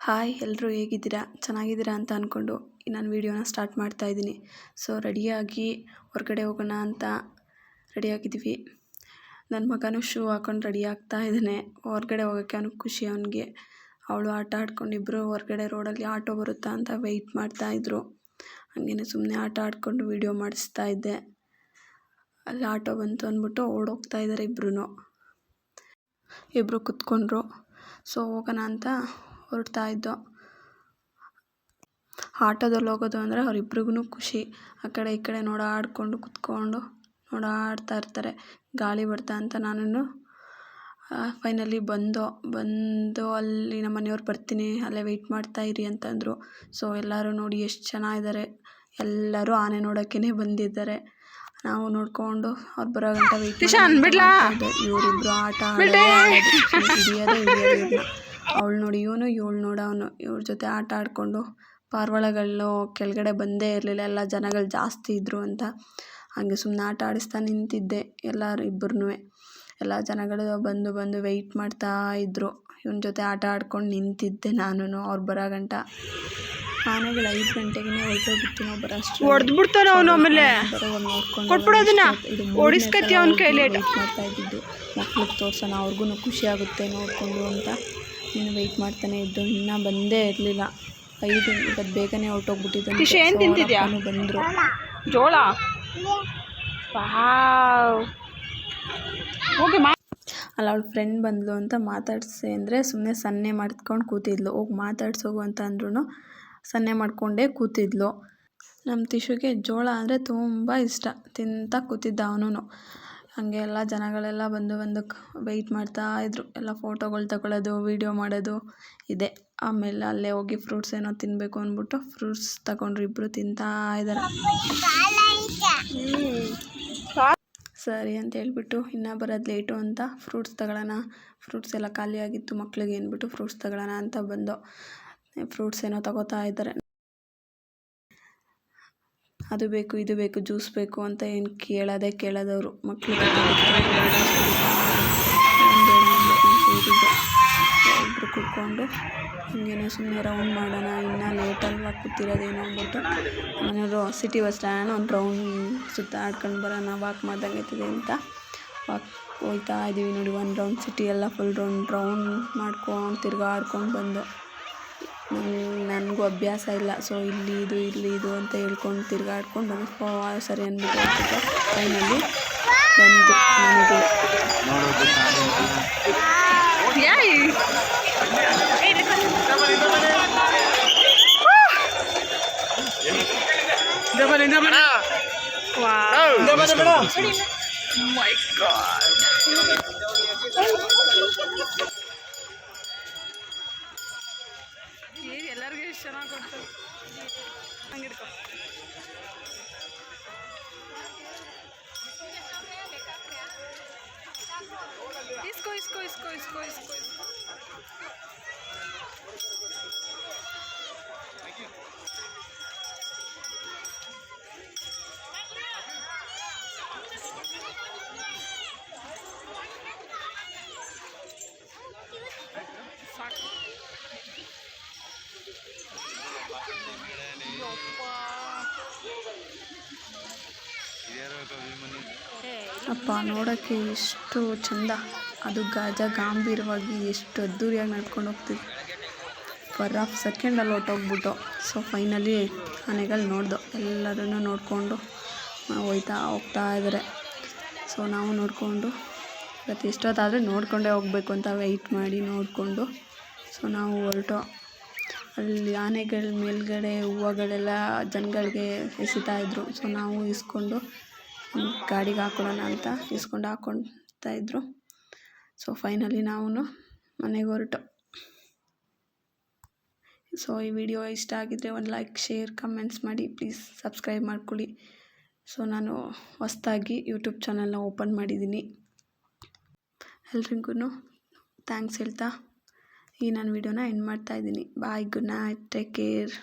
Hi ಎಲ್ಲರೂ ಹೇಗಿದ್ದೀರಾ? ಚೆನ್ನಾಗಿದ್ದೀರಾ ಅಂತ ಅಂದ್ಕೊಂಡು ನಾನು ವೀಡಿಯೋನ ಸ್ಟಾರ್ಟ್ ಮಾಡ್ತಾ ಇದ್ದೀನಿ. ಸೊ, ರೆಡಿಯಾಗಿ ಹೊರಗಡೆ ಹೋಗೋಣ ಅಂತ ರೆಡಿಯಾಗಿದ್ದೀವಿ. ನನ್ನ ಮಗನೂ ಶೂ ಹಾಕೊಂಡು ರೆಡಿ ಆಗ್ತಾ ಇದ್ದಾನೆ. ಹೊರಗಡೆ ಹೋಗೋಕ್ಕೆ ಅವ್ನಿಗೆ ಖುಷಿ, ಅವನಿಗೆ. ಅವಳು ಆಟ ಆಡ್ಕೊಂಡು ಇಬ್ಬರು ಹೊರಗಡೆ ರೋಡಲ್ಲಿ ಆಟೋ ಬರುತ್ತಾ ಅಂತ ವೆಯ್ಟ್ ಮಾಡ್ತಾಯಿದ್ರು ಹಾಗೇನೆ ಸುಮ್ಮನೆ ಆಟ ಆಡ್ಕೊಂಡು ವೀಡಿಯೋ ಮಾಡಿಸ್ತಾ ಇದ್ದೆ. ಅಲ್ಲಿ ಆಟೋ ಬಂತು ಅಂದ್ಬಿಟ್ಟು ಓಡೋಗ್ತಾ ಇದ್ದಾರೆ ಇಬ್ಬರೂ ಇಬ್ಬರು ಕುತ್ಕೊಂಡ್ರು. ಸೊ, ಹೋಗೋಣ ಅಂತ ಹೊರಡ್ತಾ ಇದ್ದೋ. ಆಟೋದಲ್ಲಿ ಹೋಗೋದು ಅಂದರೆ ಅವರಿಬ್ರಿಗೂ ಖುಷಿ. ಆ ಕಡೆ ಈ ಕಡೆ ನೋಡಾಡಿಕೊಂಡು ಕುತ್ಕೊಂಡು ನೋಡಾಡ್ತಾ ಇರ್ತಾರೆ. ಗಾಳಿ ಬರ್ತಾ ಅಂತ ನಾನು ಫೈನಲಿ ಬಂದೋ. ಬಂದು ಅಲ್ಲಿ ನಮ್ಮ ಮನೆಯವ್ರು ಬರ್ತೀನಿ ಅಲ್ಲೇ ವೆಯ್ಟ್ ಮಾಡ್ತಾ ಇರಿ ಅಂತಂದರು. ಸೊ ಎಲ್ಲರೂ ನೋಡಿ ಎಷ್ಟು ಜನ ಇದ್ದಾರೆ ಎಲ್ಲರೂ ಆನೆ ನೋಡೋಕ್ಕೇ ಬಂದಿದ್ದಾರೆ. ನಾವು ನೋಡಿಕೊಂಡು ಅವ್ರು ಬರೋ ಗಂಟ ವೆಯ್ಟ್ ಇವರಿಬ್ಬರು ಆಟ ಆಡೋದು ಹಿಡಿಯೋದು ಅವಳು ನೋಡಿ ಇವನು ಇವಳು ನೋಡೋನು ಇವ್ರ ಜೊತೆ ಆಟ ಆಡಿಕೊಂಡು ಪಾರಿವಾಳಗಳು ಕೆಳಗಡೆ ಬಂದೇ ಇರಲಿಲ್ಲ ಎಲ್ಲ ಜನಗಳು ಜಾಸ್ತಿ ಇದ್ದರು ಅಂತ. ಹಾಗೆ ಸುಮ್ಮನೆ ಆಟ ಆಡಿಸ್ತಾ ನಿಂತಿದ್ದೆ ಎಲ್ಲರೂ ಇಬ್ಬರೂ ಎಲ್ಲ ಜನಗಳು ಬಂದು ಬಂದು ವೆಯ್ಟ್ ಮಾಡ್ತಾ ಇದ್ದರು ಇವನ ಜೊತೆ ಆಟ ಆಡ್ಕೊಂಡು ನಿಂತಿದ್ದೆ ನಾನು ಅವ್ರು ಬರೋ ಗಂಟ. ಆನೆಗಳು ಐದು ಗಂಟೆಗೆ ಹೊರಟೋಗಿತ್ತು ನಾವು ಬರೋ ಅಷ್ಟು ಹೊಡೆದು ಬಿಡ್ತಾನೆ ಅವನು ಆಮೇಲೆ. ಕೊಟ್ಬಿಡೋದನ್ನ ಓಡಿಸ್ಕತ್ತಿ ಅವನ ಕೈಲಿ ಮಾಡ್ತಾ ಇದ್ದಿದ್ದು. ಮಕ್ಳಿಗೆ ತೋರ್ಸೋಣ ಅವ್ರಿಗೂ ಖುಷಿ ಆಗುತ್ತೆ ನೋಡಿಕೊಂಡು ಅಂತ. ನೀನು ವೆಯ್ಟ್ ಮಾಡ್ತಾನೆ ಇದ್ದು ಇನ್ನೂ ಬಂದೇ ಇರಲಿಲ್ಲ. ಐದು ಇವತ್ತು ಬೇಗನೆ ಹೊರಟೋಗ್ಬಿಟ್ಟಿದ್ದೆ ಟಿಶು ಏನು ತಿಂತಿದ್ಯಾ? ಬಂದರು. ಜೋಳ? ಓಕೆ ಮಾ ಅಲ್ಲ ಅವ್ಳ ಫ್ರೆಂಡ್ ಬಂದಳು ಅಂತ ಮಾತಾಡ್ಸಿ ಅಂದರೆ ಸುಮ್ಮನೆ ಸನ್ನೆ ಮಾಡ್ಕೊಂಡು ಕೂತಿದ್ಲು. ಹೋಗಿ ಮಾತಾಡ್ಸೋಗು ಅಂತ ಅಂದ್ರೂ ಸನ್ನೆ ಮಾಡಿಕೊಂಡೇ ಕೂತಿದ್ಲು. ನಮ್ಮ ತಿಶುಗೆ ಜೋಳ ಅಂದರೆ ತುಂಬ ಇಷ್ಟ. ತಿಂತ ಕೂತಿದ್ದ ಅವನು ಹಾಗೆ ಎಲ್ಲ ಜನಗಳೆಲ್ಲ ಬಂದು ಬಂದು ವೆಯ್ಟ್ ಮಾಡ್ತಾ ಇದ್ದರು ಎಲ್ಲ ಫೋಟೋಗಳು ತಗೊಳ್ಳೋದು ವೀಡಿಯೋ ಮಾಡೋದು ಇದೆ. ಆಮೇಲೆ ಅಲ್ಲೇ ಹೋಗಿ ಫ್ರೂಟ್ಸ್ ಏನೋ ತಿನ್ನಬೇಕು ಅಂದ್ಬಿಟ್ಟು ಫ್ರೂಟ್ಸ್ ತಗೊಂಡ್ರು ಇಬ್ಬರು ತಿಂತಾ ಇದ್ದಾರೆ ಸರಿ ಅಂತ ಹೇಳ್ಬಿಟ್ಟು ಇನ್ನೂ ಬರೋದು ಲೇಟು ಅಂತ ಫ್ರೂಟ್ಸ್ ತಗೊಳ್ಳೋಣ ಫ್ರೂಟ್ಸ್ ಎಲ್ಲ ಖಾಲಿಯಾಗಿತ್ತು, ಮಕ್ಳಿಗೆ ಅಂದ್ಬಿಟ್ಟು ಫ್ರೂಟ್ಸ್ ತಗೊಳ್ಳೋಣ ಅಂತ ಬಂದು ಫ್ರೂಟ್ಸ್ ಏನೋ ತಗೋತಾ ಇದ್ದಾರೆ ಅದು ಬೇಕು, ಇದು ಬೇಕು, ಜ್ಯೂಸ್ ಬೇಕು ಅಂತ ಏನು ಕೇಳೋದೇ ಕೇಳೋದವರು ಮಕ್ಕಳು ಒಬ್ಬರು ಕುತ್ಕೊಂಡು ಹಿಂಗೇನೋ ಸುಮ್ಮನೆ ರೌಂಡ್ ಮಾಡೋಣ, ಇನ್ನೂ ಲೇಟಲ್ವಾ ಕೂತಿರೋದೇನೋ ಅಂದ್ಬಿಟ್ಟು ಮನೆಯವರು ಸಿಟಿ ಬಸ್ ಸ್ಟ್ಯಾಂಡ್ ಒಂದು ರೌಂಡ್ ಸುತ್ತಾಡ್ಕೊಂಡು ಬರೋಣ ವಾಕ್ ಮಾಡ್ದಂಗೆ ಅಂತ ವಾಕ್ ಹೋಗ್ತಾ ಇದ್ದೀವಿ ನೋಡಿ ಒಂದು ರೌಂಡ್ ಸಿಟಿ ಎಲ್ಲ ಫುಲ್ ರೌಂಡ್ ರೌಂಡ್ ಮಾಡ್ಕೊಂಡು ತಿರ್ಗಾಡ್ಕೊಂಡು ಬಂದು. ನನಗೂ ಅಭ್ಯಾಸ ಇಲ್ಲ. ಸೊ ಇಲ್ಲಿ ಇದು ಇಲ್ಲಿ ಇದು ಅಂತ ಹೇಳ್ಕೊಂಡು ತಿರ್ಗಾಡ್ಕೊಂಡು ಬಂದು. ಸರಿ ಅಂದ್ಬಿಟ್ಟು ಫೈನಲಿ ಬಂದು ಮೈ ಗಾಡ್ ಎಷ್ಟು ಚೆನ್ನಾಗಿ ಕೊಡ್ತಾರೆ ಹಂಗೆ ಹಿಡ್ಕೊ ಇಸ್ಕೋ ಇಸ್ಕೋ ಇಸ್ಕೋ ಇಸ್ಕೋ ಇಸ್ಕೋ ಅಪ್ಪ, ನೋಡೋಕ್ಕೆ ಎಷ್ಟು ಚಂದ. ಅದು ಗಾಜ ಗಾಂಭೀರವಾಗಿ ಎಷ್ಟು ಅದ್ದೂರಿಯಾಗಿ ನಡ್ಕೊಂಡು ಹೋಗ್ತಿದ್ವಿ ಪರ್ ಆಫ್ ಸೆಕೆಂಡಲ್ಲಿ ಹೊಟ್ಟೋಗ್ಬಿಟ್ಟು ಸೊ ಫೈನಲಿ ಆನೆಗಳು ನೋಡ್ದು. ಎಲ್ಲರನ್ನು ನೋಡಿಕೊಂಡು ಹೋಯ್ತಾ ಹೋಗ್ತಾ ಇದ್ದಾರೆ ಸೊ ನಾವು ನೋಡಿಕೊಂಡು, ಇವತ್ತು ಎಷ್ಟೊತ್ತಾದರೆ ನೋಡಿಕೊಂಡೇ ಹೋಗಬೇಕು ಅಂತ ವೆಯ್ಟ್ ಮಾಡಿ ನೋಡಿಕೊಂಡು. ಸೊ ನಾವು ಹೊರಟು. ಅಲ್ಲಿ ಆನೆಗಳ ಮೇಲುಗಡೆ ಹೂವುಗಳೆಲ್ಲ ಜನಗಳಿಗೆ ಎಸಿತಾ ಇದ್ದರು ಸೊ ನಾವು ಇಸ್ಕೊಂಡು ಗಾಡಿಗೆ ಹಾಕೊಳ್ಳೋಣ ಅಂತ ಇಸ್ಕೊಂಡು ಹಾಕೊಳ್ತಾ ಇದ್ದರು ಸೊ ಫೈನಲಿ ನಾವು ಮನೆಗೆ ಹೊರಟು. ಸೊ ಈ ವಿಡಿಯೋ ಇಷ್ಟ ಆಗಿದ್ದರೆ ಒಂದು ಲೈಕ್ ಶೇರ್ ಕಮೆಂಟ್ಸ್ ಮಾಡಿ. ಪ್ಲೀಸ್ ಸಬ್ಸ್ಕ್ರೈಬ್ ಮಾಡ್ಕೊಳ್ಳಿ. ಸೊ ನಾನು ಹೊಸ್ದಾಗಿ ಯೂಟ್ಯೂಬ್ ಚಾನಲ್ನ ಓಪನ್ ಮಾಡಿದ್ದೀನಿ. ಎಲ್ರಿಗೂ ಥ್ಯಾಂಕ್ಸ್ ಹೇಳ್ತಾ. ಈ ನಾನು ವಿಡಿಯೋನ ಎಂಡ್ ಮಾಡ್ತಾಯಿದ್ದೀನಿ bye good night take care